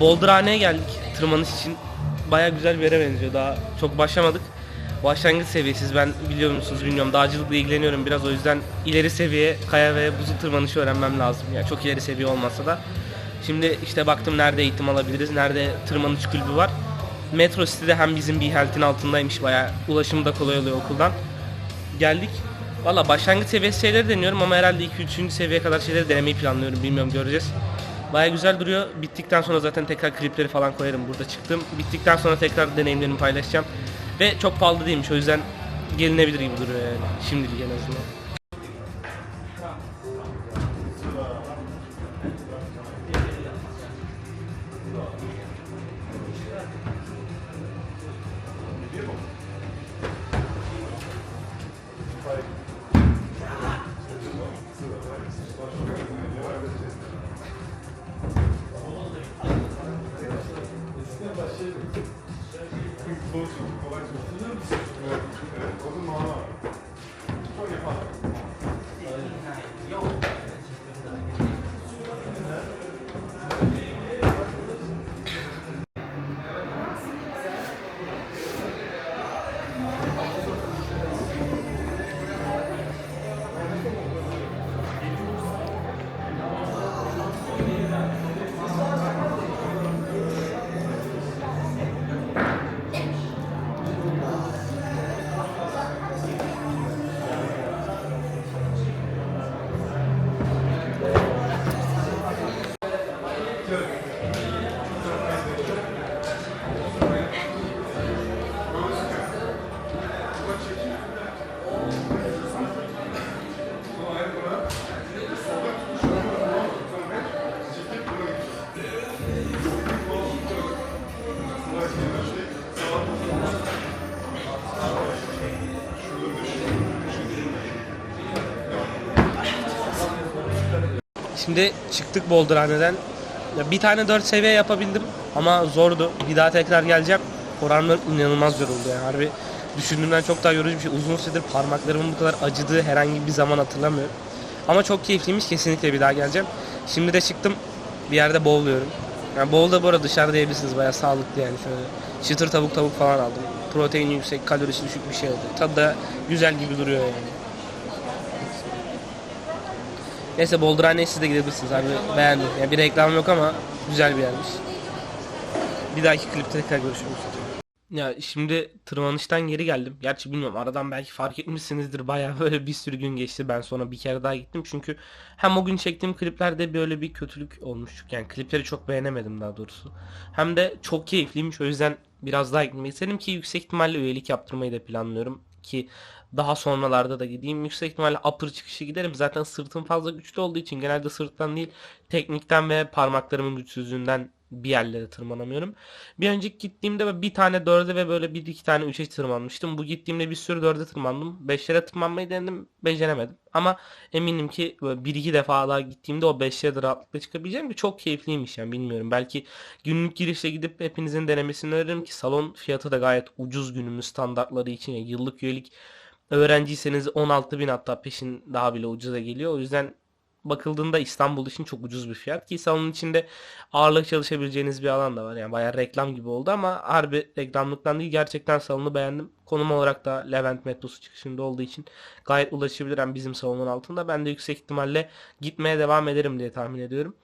Boulderhane'ye geldik tırmanış için. Baya güzel bir yere benziyor. Daha çok başlamadık. Başlangıç seviyesiz. Ben biliyor musunuz bilmiyorum. Dağcılıkla ilgileniyorum biraz. O yüzden ileri seviye kaya ve buzul tırmanışı öğrenmem lazım. Yani çok ileri seviye olmasa da. Şimdi işte baktım nerede eğitim alabiliriz. Nerede tırmanış kulübü var. Metro City'de hem bizim bir health'in altındaymış. Baya ulaşımı da kolay oluyor okuldan. Geldik. Valla başlangıç seviyesi şeyleri deniyorum ama herhalde 2-3. seviyeye kadar şeyleri denemeyi planlıyorum. Bilmiyorum göreceğiz. Baya güzel duruyor. Bittikten sonra zaten tekrar klipleri falan koyarım burada çıktım. Bittikten sonra tekrar deneyimlerimi paylaşacağım. Ve çok pahalı değilmiş o yüzden gelinebilir gibi duruyor yani. Şimdilik en azından. Şimdi çıktık Boulderhane'den. Ya bir tane 4 seviye yapabildim ama zordu. Bir daha tekrar geleceğim. Oranlar inanılmaz zor oldu yani. Harbi düşündüğümden çok daha yorucu bir şey. Uzun süredir parmaklarımın bu kadar acıdığı herhangi bir zaman hatırlamıyorum. Ama çok keyifliymiş. Kesinlikle bir daha geleceğim. Şimdi de çıktım. Bir yerde bowluyorum. Yani bowl da bu arada dışarıda yiyebilirsiniz. Bayağı sağlıklı yani şöyle. Çıtır tavuk tavuk falan aldım. Protein yüksek, kalorisi düşük bir şey oldu. Tadı da güzel gibi duruyor yani. Neyse Boulderhane'ye siz de gidebilirsiniz abi beğendim. Yani bir reklam yok ama güzel bir yermiş. Bir dahaki klipte tekrar görüşürüz. Ya şimdi tırmanıştan geri geldim. Gerçi bilmiyorum aradan belki fark etmişsinizdir. Bayağı böyle bir sürü gün geçti. Ben sonra bir kere daha gittim. Çünkü hem o gün çektiğim kliplerde böyle bir kötülük olmuş. Yani klipleri çok beğenemedim daha doğrusu. Hem de çok keyifliymiş. O yüzden biraz daha gitmeyi istedim ki yüksek ihtimalle üyelik yaptırmayı da planlıyorum. Ki daha sonralarda da gideyim. Yüksek ihtimalle upper çıkışı giderim. Zaten sırtım fazla güçlü olduğu için genelde sırttan değil teknikten ve parmaklarımın güçsüzlüğünden bir yerlere tırmanamıyorum. Bir önceki gittiğimde bir tane dörde ve böyle bir iki tane üçe tırmanmıştım. Bu gittiğimde bir sürü dörde tırmandım. Beşlere tırmanmayı denedim. Beceremedim. Ama eminim ki böyle bir iki defa daha gittiğimde o beşlere de rahatlıkla çıkabileceğim ki çok keyifliymiş yani bilmiyorum. Belki günlük girişle gidip hepinizin denemesini öneririm ki salon fiyatı da gayet ucuz günümüz standartları için. Yani yıllık üyelik öğrenciyseniz 16 bin hatta peşin daha bile ucuza geliyor. O yüzden bakıldığında İstanbul için çok ucuz bir fiyat ki salonun içinde ağırlık çalışabileceğiniz bir alan da var. Yani bayağı reklam gibi oldu ama harbi reklamlıktan değil gerçekten salonu beğendim. Konum olarak da Levent metrosu çıkışında olduğu için gayet ulaşabilir hem bizim salonun altında. Ben de yüksek ihtimalle gitmeye devam ederim diye tahmin ediyorum.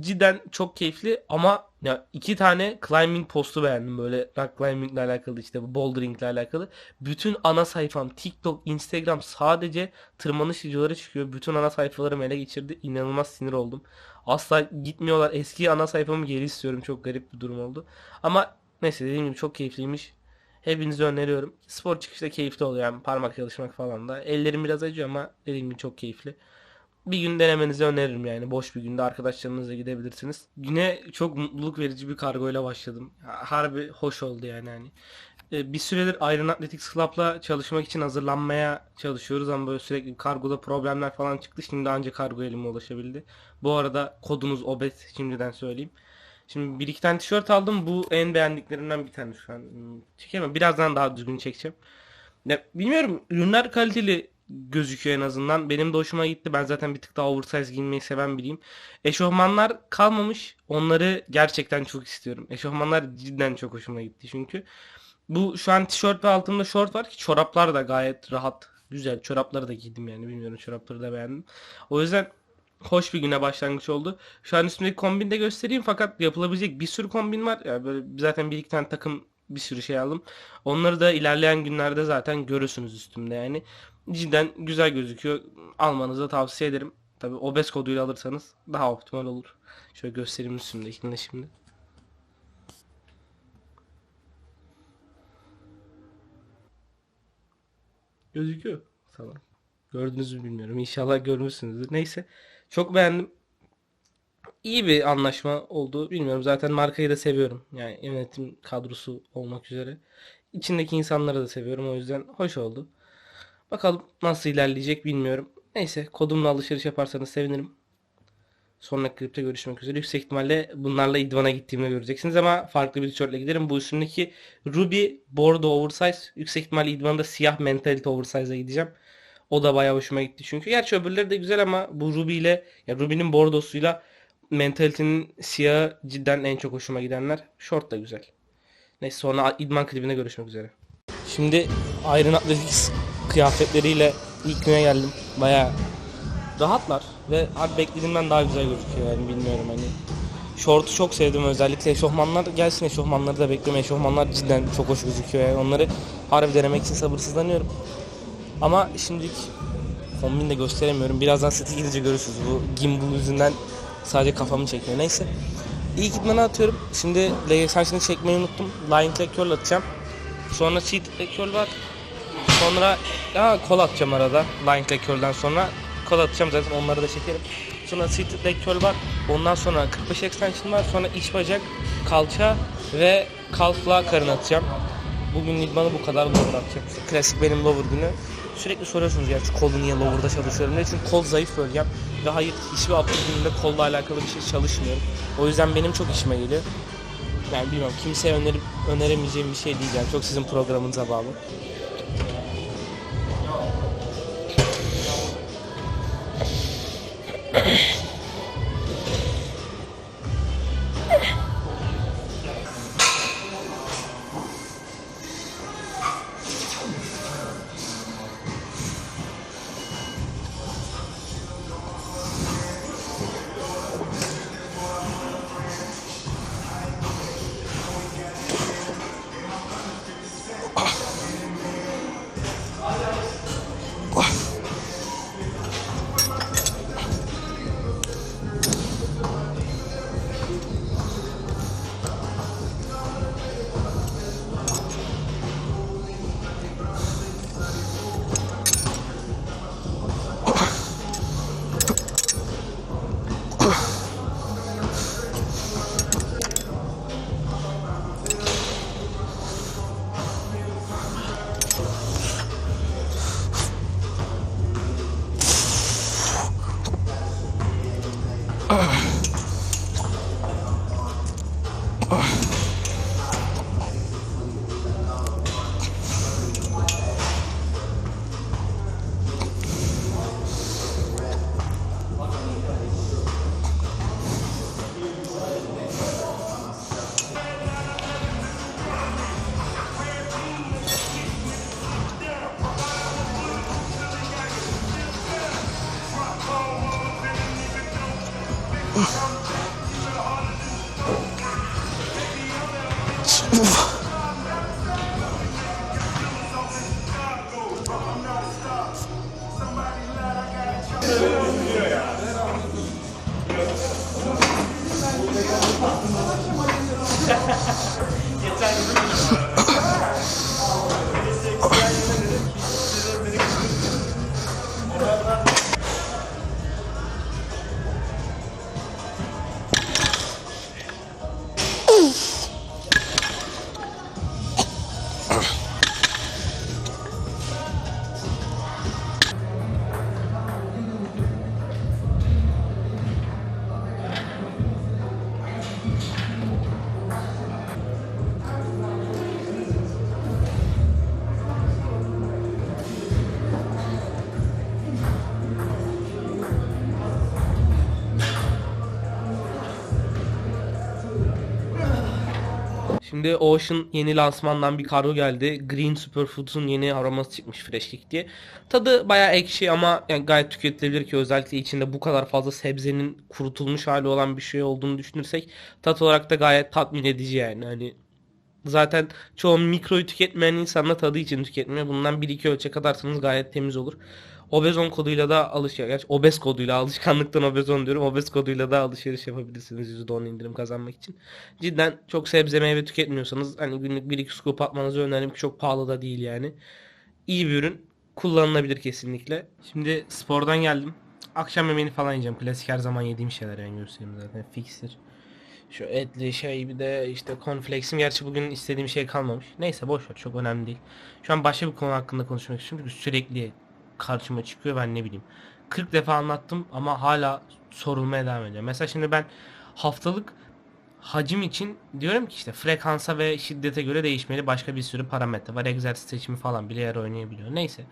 Cidden çok keyifli ama ya iki tane climbing postu beğendim böyle rock climbing ile alakalı işte bu bouldering ile alakalı. Bütün ana sayfam TikTok, Instagram sadece tırmanış videoları çıkıyor. Bütün ana sayfalarımı ele geçirdi. İnanılmaz sinir oldum. Asla gitmiyorlar. Eski ana sayfamı geri istiyorum. Çok garip bir durum oldu. Ama neyse dediğim gibi çok keyifliymiş. Hepinize öneriyorum. Spor çıkışta keyifli oluyor yani parmak çalışmak falan da. Ellerim biraz acıyor ama dediğim gibi çok keyifli bir gün denemenizi öneririm yani. Boş bir günde arkadaşlarınızla gidebilirsiniz. Yine çok mutluluk verici bir kargoyla başladım. Harbi hoş oldu yani hani. Ee, Bir süredir Iron Athletics Club'la çalışmak için hazırlanmaya çalışıyoruz ama böyle sürekli kargoda problemler falan çıktı. Şimdi ancak kargo elime ulaşabildi. Bu arada kodumuz OBET şimdiden söyleyeyim. Şimdi bir iki tane tişört aldım. Bu en beğendiklerimden bir tanesi şu an. Hmm, Çekemem. Birazdan daha düzgün çekeceğim. Ya, bilmiyorum ürünler kaliteli gözüküyor en azından. Benim de hoşuma gitti. Ben zaten bir tık daha oversize giyinmeyi seven biriyim. Eşofmanlar kalmamış. Onları gerçekten çok istiyorum. Eşofmanlar cidden çok hoşuma gitti çünkü. Bu şu an tişört ve altımda şort var ki çoraplar da gayet rahat. Güzel. Çorapları da giydim yani. Bilmiyorum çorapları da beğendim. O yüzden hoş bir güne başlangıç oldu. Şu an üstümdeki kombini de göstereyim fakat yapılabilecek bir sürü kombin var. Yani böyle zaten bir iki tane takım bir sürü şey aldım. Onları da ilerleyen günlerde zaten görürsünüz üstümde yani. Cidden güzel gözüküyor. Almanızı tavsiye ederim. Tabi obez koduyla alırsanız daha optimal olur. Şöyle göstereyim üstümdekini de şimdi. Gözüküyor sanırım. Gördünüz mü bilmiyorum. İnşallah görmüşsünüzdür. Neyse. Çok beğendim. İyi bir anlaşma oldu. Bilmiyorum. Zaten markayı da seviyorum. Yani yönetim kadrosu olmak üzere. İçindeki insanları da seviyorum. O yüzden hoş oldu. Bakalım nasıl ilerleyecek bilmiyorum. Neyse kodumla alışveriş yaparsanız sevinirim. Sonraki klipte görüşmek üzere. Yüksek ihtimalle bunlarla idmana gittiğimde göreceksiniz ama farklı bir tişörtle giderim. Bu üstündeki Ruby Bordeaux Oversize. Yüksek ihtimalle idmanda siyah Mentality Oversize'a gideceğim. O da bayağı hoşuma gitti çünkü. Gerçi öbürleri de güzel ama bu Ruby ile ya Ruby'nin Bordeaux'uyla Mentality'nin siyahı cidden en çok hoşuma gidenler. Short da güzel. Neyse sonra idman klibinde görüşmek üzere. Şimdi Iron Athletics kıyafetleriyle ilk güne geldim. Bayağı rahatlar ve abi beklediğimden daha güzel gözüküyor yani bilmiyorum hani. Şortu çok sevdim özellikle eşofmanlar gelsin eşofmanları da bekliyorum. Eşofmanlar cidden çok hoş gözüküyor yani onları harbi denemek için sabırsızlanıyorum. Ama şimdilik kombin de gösteremiyorum. Birazdan sete gidince görürsünüz. Bu gimbal yüzünden sadece kafamı çekiyor. Neyse. İyi gitmeni atıyorum. Şimdi LGS'ini çekmeyi unuttum. Line leg curl atacağım. Sonra cheat leg curl var. Sonra ya kol atacağım arada. Line curl'den sonra kol atacağım zaten onları da çekerim. Sonra cheat leg var. Ondan sonra 45 extension var. Sonra iç bacak, kalça ve kalfla karın atacağım. Bugün idmanı bu kadar lower atacağım. Klasik benim lower günü. Sürekli soruyorsunuz gerçi kolu niye lower'da çalışıyorum diye. Çünkü kol zayıf bölgem. Ve hayır hiçbir upper gününde kolla alakalı bir şey çalışmıyorum. O yüzden benim çok işime geliyor. Yani bilmiyorum kimseye önerip öneremeyeceğim bir şey değil yani. Çok sizin programınıza bağlı. Geçen Şimdi Ocean yeni lansmandan bir kargo geldi. Green Superfoods'un yeni aroması çıkmış Fresh Kick diye. Tadı bayağı ekşi ama yani gayet tüketilebilir ki özellikle içinde bu kadar fazla sebzenin kurutulmuş hali olan bir şey olduğunu düşünürsek tat olarak da gayet tatmin edici yani. Hani zaten çoğu mikroyu tüketmeyen insanla tadı için tüketmiyor. Bundan 1-2 ölçek atarsanız gayet temiz olur. Obezon koduyla da alış gerçi obez koduyla alışkanlıktan obezon diyorum. Obez koduyla da alışveriş yapabilirsiniz %10 indirim kazanmak için. Cidden çok sebze meyve tüketmiyorsanız hani günlük 1-2 scoop atmanızı öneririm ki çok pahalı da değil yani. İyi bir ürün. Kullanılabilir kesinlikle. Şimdi spordan geldim. Akşam yemeğini falan yiyeceğim. Klasik her zaman yediğim şeyler yani göstereyim zaten. Fixtir. Şu etli şey bir de işte cornflakes'im. Gerçi bugün istediğim şey kalmamış. Neyse boş ver çok önemli değil. Şu an başka bir konu hakkında konuşmak istiyorum. Çünkü sürekli karşıma çıkıyor ben ne bileyim. 40 defa anlattım ama hala sorulmaya devam ediyor. Mesela şimdi ben haftalık hacim için diyorum ki işte frekansa ve şiddete göre değişmeli başka bir sürü parametre var. Egzersiz seçimi falan bile yer oynayabiliyor. Neyse.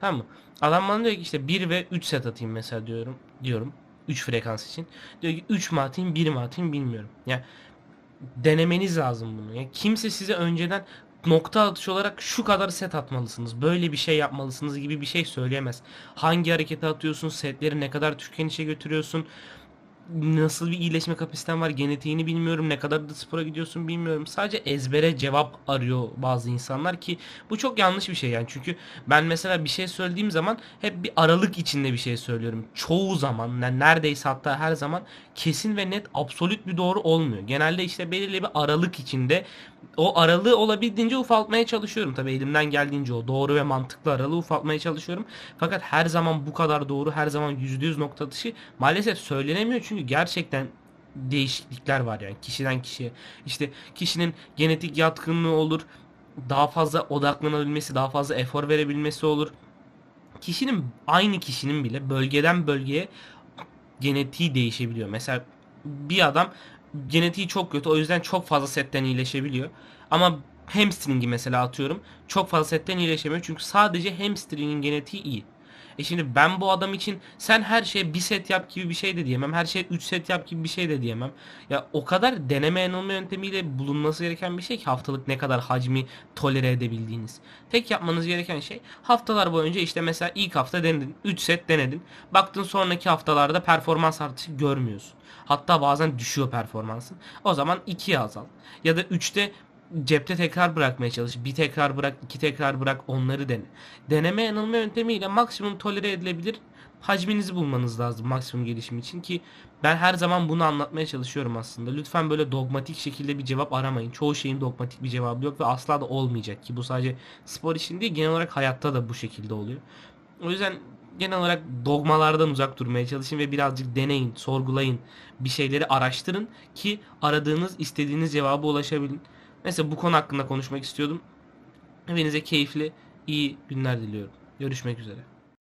Tamam mı? Adam bana diyor ki işte 1 ve 3 set atayım mesela diyorum. Diyorum. 3 frekans için. Diyor ki 3 mü atayım 1 mi atayım bilmiyorum. Yani denemeniz lazım bunu. Yani kimse size önceden nokta atışı olarak şu kadar set atmalısınız. Böyle bir şey yapmalısınız gibi bir şey söyleyemez. Hangi hareketi atıyorsun, setleri ne kadar tükenişe götürüyorsun, nasıl bir iyileşme kapasiten var, genetiğini bilmiyorum, ne kadar da spora gidiyorsun bilmiyorum. Sadece ezbere cevap arıyor bazı insanlar ki bu çok yanlış bir şey yani. Çünkü ben mesela bir şey söylediğim zaman hep bir aralık içinde bir şey söylüyorum. Çoğu zaman, yani neredeyse hatta her zaman kesin ve net absolut bir doğru olmuyor. Genelde işte belirli bir aralık içinde o aralığı olabildiğince ufaltmaya çalışıyorum. Tabii elimden geldiğince o doğru ve mantıklı aralığı ufaltmaya çalışıyorum. Fakat her zaman bu kadar doğru, her zaman %100 nokta atışı maalesef söylenemiyor çünkü gerçekten değişiklikler var yani kişiden kişiye. İşte kişinin genetik yatkınlığı olur, daha fazla odaklanabilmesi, daha fazla efor verebilmesi olur. Kişinin aynı kişinin bile bölgeden bölgeye genetiği değişebiliyor. Mesela bir adam genetiği çok kötü o yüzden çok fazla setten iyileşebiliyor. Ama hamstringi mesela atıyorum çok fazla setten iyileşemiyor çünkü sadece hamstringin genetiği iyi. E şimdi ben bu adam için sen her şeye bir set yap gibi bir şey de diyemem. Her şeye 3 set yap gibi bir şey de diyemem. Ya o kadar deneme yanılma yöntemiyle bulunması gereken bir şey ki haftalık ne kadar hacmi tolere edebildiğiniz. Tek yapmanız gereken şey haftalar boyunca işte mesela ilk hafta denedin. 3 set denedin. Baktın sonraki haftalarda performans artışı görmüyorsun. Hatta bazen düşüyor performansın. O zaman 2'ye azal. Ya da 3'te cepte tekrar bırakmaya çalış. Bir tekrar bırak, iki tekrar bırak onları dene. Deneme yanılma yöntemiyle maksimum tolere edilebilir hacminizi bulmanız lazım maksimum gelişim için ki ben her zaman bunu anlatmaya çalışıyorum aslında. Lütfen böyle dogmatik şekilde bir cevap aramayın. Çoğu şeyin dogmatik bir cevabı yok ve asla da olmayacak ki bu sadece spor için değil genel olarak hayatta da bu şekilde oluyor. O yüzden genel olarak dogmalardan uzak durmaya çalışın ve birazcık deneyin, sorgulayın, bir şeyleri araştırın ki aradığınız, istediğiniz cevaba ulaşabilin. Mesela bu konu hakkında konuşmak istiyordum. Hepinize keyifli, iyi günler diliyorum. Görüşmek üzere.